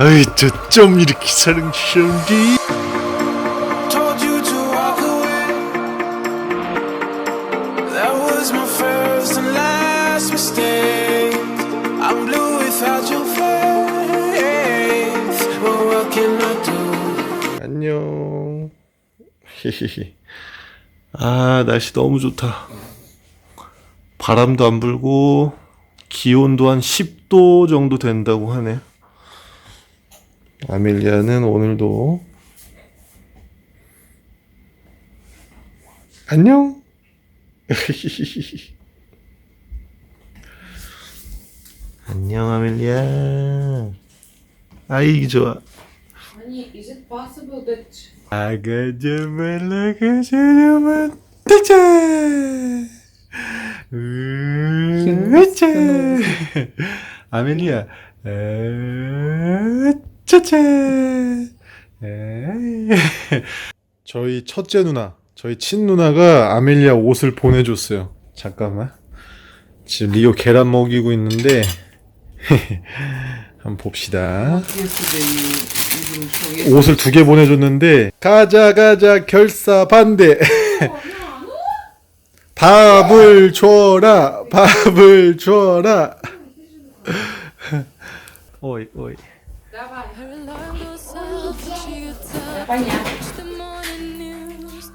어이 저좀 이렇게 do? 안녕 아 날씨 너무 좋다 바람도 안 불고 기온도 한 10도 정도 된다고 하네. 아멜리아는 오늘도 안녕. 안녕 아멜리아. 아이 좋아 Honey, is it possible that 아가자만 아가자만 따자 으짜 아멜리아 짜짜 저희 첫째 누나 저희 친 누나가 아멜리아 옷을 보내줬어요. 잠깐만. 지금 리오 계란 먹이고 있는데 한번 봅시다? 옷을 두 개 보내줬는데 가자 가자 결사 반대 밥을 줘라 밥을 줘라 오이 오이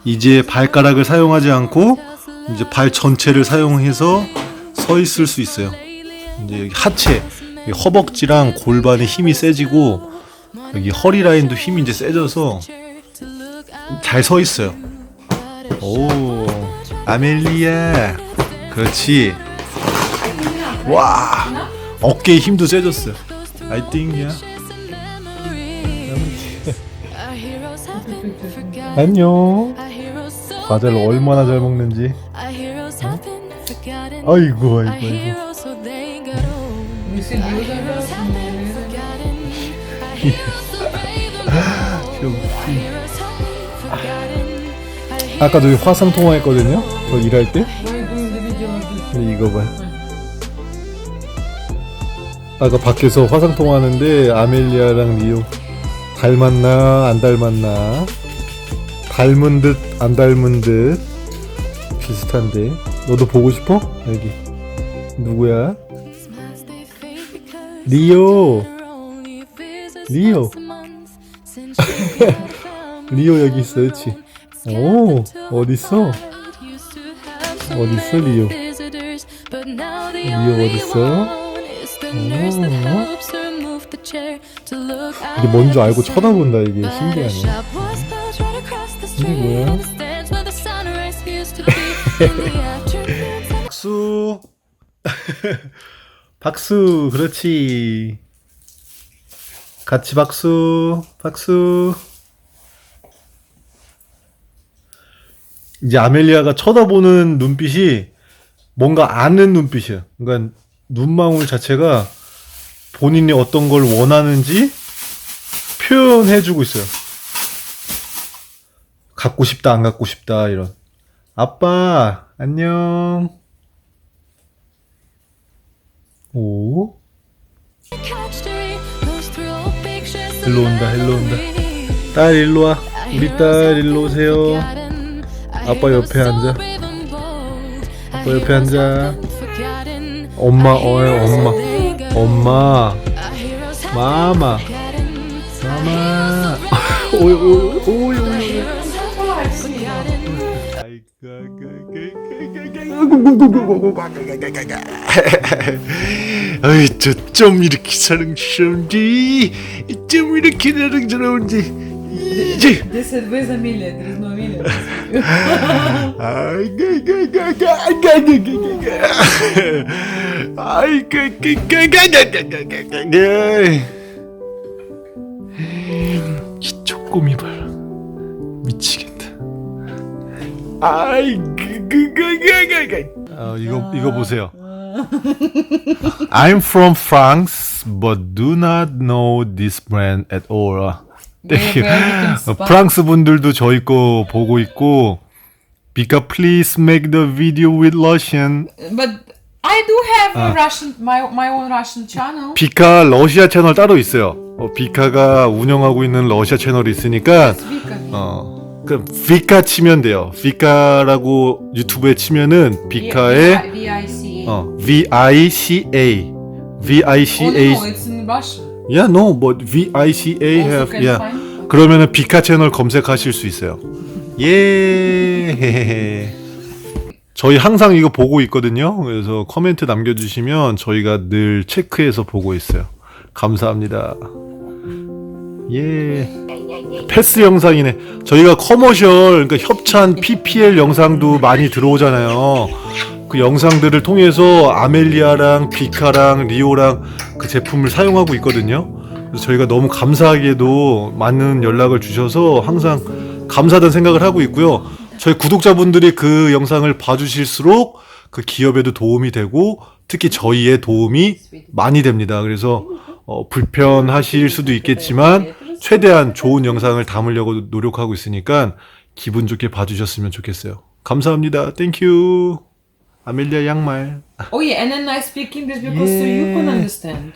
이제 발가락을 사용하지 않고 이제 발 전체를 사용해서 서 있을 수 있어요. 이제 여기 하체, 허벅지랑 골반에 힘이 세지고 여기 허리 라인도 힘이 이제 세져서 잘 서 있어요. 오, 아멜리아, 그렇지. 와, 어깨에 힘도 세졌어요. I think야. 안녕. 과자를 얼마나 잘 먹는지. 아이고, 아이고, 아이고. Were 아까 저기 화상 통화했거든요. 저 일할 때. Why are you doing the video like this? 근데 이거 봐. 아까 밖에서 화상 통화하는데 아멜리아랑 리오 닮았나 안 닮았나 닮은 듯 안 닮은 듯 비슷한데 너도 보고 싶어? 여기 누구야? 리오 리오 리오 여기 있어 그렇지 오 어딨어 어딨어 리오? 리오 어딨어? 이게 뭔 줄 알고 쳐다본다 이게. 신기하네. 이게 뭐야? 박수. 박수 그렇지. 같이 박수 박수 이제 아멜리아가 쳐다보는 눈빛이 뭔가 아는 눈빛이야 그러니까 눈망울 자체가 본인이 어떤 걸 원하는지 표현해주고 있어요. 갖고 싶다 안 갖고 싶다 이런. 아빠 안녕. 오. 일로 온다 일로 온다. 딸 일로 와. 우리 딸 일로 오세요 아빠 옆에 앉아. 아빠 옆에 앉아. 엄마 어이 엄마. 엄마. 마마. 마마. 오이 오이 오이 오이 어이. 저좀 이렇게 사랑스러운지 좀 이렇게 사랑스러운지 이제 They said, where's Amelia? There is no Amelia. 이 쪼꼬미 봐라 미치겠다 아이 어, 이거 이거 보세요 I'm from France but do not know this brand at all 어, 프랑스 분들도 저희 거 보고 있고 Bika, please make the video with Russian. But I do have Ah. a Russian, my, my own Russian channel. 비카 러시아 채널 따로 있어요. 어, 비카가 운영하고 있는 러시아 채널이 있으니까 Vika. 어, 그 비카 치면 돼요. 비카라고 유튜브에 치면은 비카의 V-I-C-A. 어, V I C A V I C Oh A no, it's in Russian. Yeah, no, but V I C A Also have can yeah. find. 그러면은 비카 채널 검색하실 수 있어요. 예. 저희 항상 이거 보고 있거든요. 그래서 코멘트 남겨주시면 저희가 늘 체크해서 보고 있어요. 감사합니다. 예. 패스 영상이네. 저희가 커머셜, 그러니까 협찬 PPL 영상도 많이 들어오잖아요. 그 영상들을 통해서 아멜리아랑 비카랑 리오랑 그 제품을 사용하고 있거든요. 그래서 저희가 너무 감사하게도 많은 연락을 주셔서 항상 감사하다는 생각을 하고 있고요. 저희 구독자분들이 그 영상을 봐주실수록 그 기업에도 도움이 되고 특히 저희의 도움이 많이 됩니다. 그래서 어, 불편하실 수도 있겠지만 최대한 좋은 영상을 담으려고 노력하고 있으니까 기분 좋게 봐주셨으면 좋겠어요. 감사합니다. 땡큐. 아멜리아 양말. Oh yeah, and then I speak English because so you can Yeah. understand.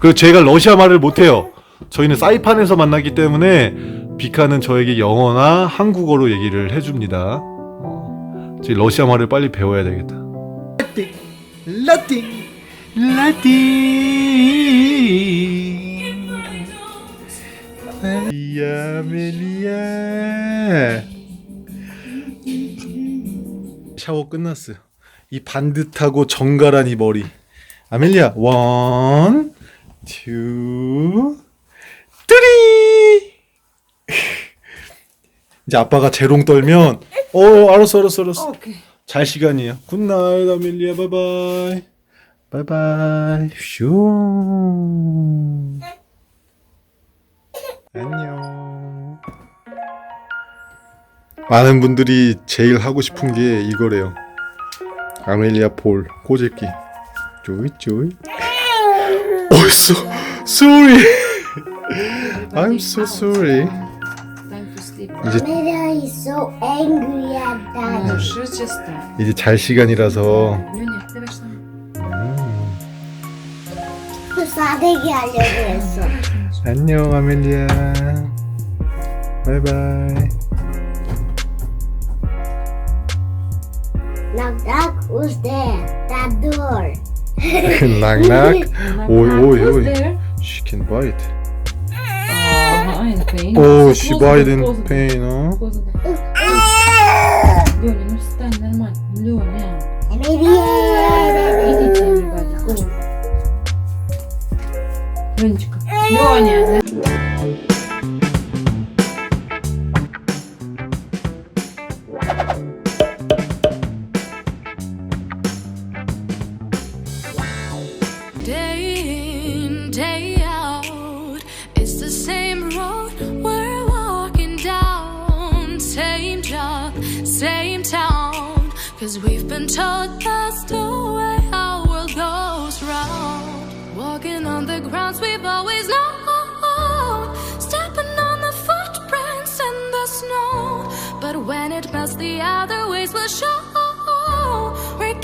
그리고 제가 러시아 말을 못해요. 저희는 사이판에서 만나기 때문에 비카는 저에게 영어나 한국어로 얘기를 해줍니다. 어, 제 러시아 말을 빨리 배워야 되겠다. 라틴, 라틴, 멜리아, 멜리아. 샤워 끝났어요. 이 반듯하고 정갈한 이 머리. 아멜리아, 원, 투, 쓰리. 이제 아빠가 재롱 떨면, 어, 알았어, 알았어, 알았어. Okay. 잘 시간이에요. 굿나잇, 아멜리아, 바이바이. 바이바이. 슈. 안녕. 많은 분들이 제일 하고 싶은 게 이거래요. 아멜리아 폴 꼬집기 쪼이쪼이 Oh so sorry I'm so sorry 이제 Mira is so angry at daddy. 이제 잘 시간이라서 음, 그 싸대기 하려고 했어. 안녕 아멜리아 바이바이 Now that Who's there? That door. knock knock. Oi oi oi. She can bite. Oh, she Close bite in pain, huh? Leon, you stand нормально. Leon, yeah. Леня. Cause we've been told that's the way our world goes round. Walking on the grounds we've always known. Stepping on the footprints in the snow. But when it melts, the other ways will show. We're